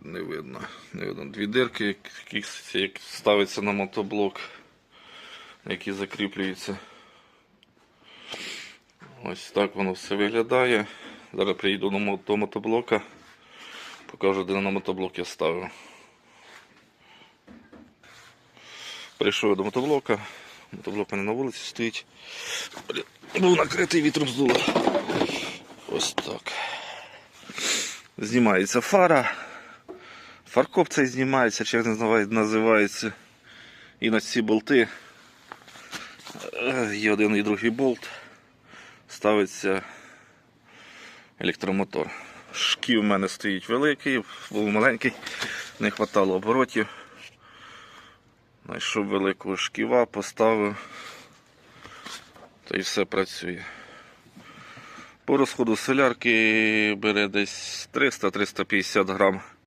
Не видно. Не видно. Дві дирки, які як ставиться на мотоблок, які закріплюються. Ось так воно все виглядає. Зараз приїду до мотоблока. Покажу, де на мотоблок я ставив. Прийшов до мотоблока. Мотоблок мене на вулиці стоїть. Був накритий вітром здуло. Ось так. Знімається фара. Фаркоп цей знімається, чи як називає- називається. І на ці болти. е, Є один і другий болт. Ставиться електромотор. Шків у мене стоїть великий, був маленький, не вистачало оборотів. Знайшов великого шківа, поставив. Та й все працює. По розходу солярки бере десь 300-350 грам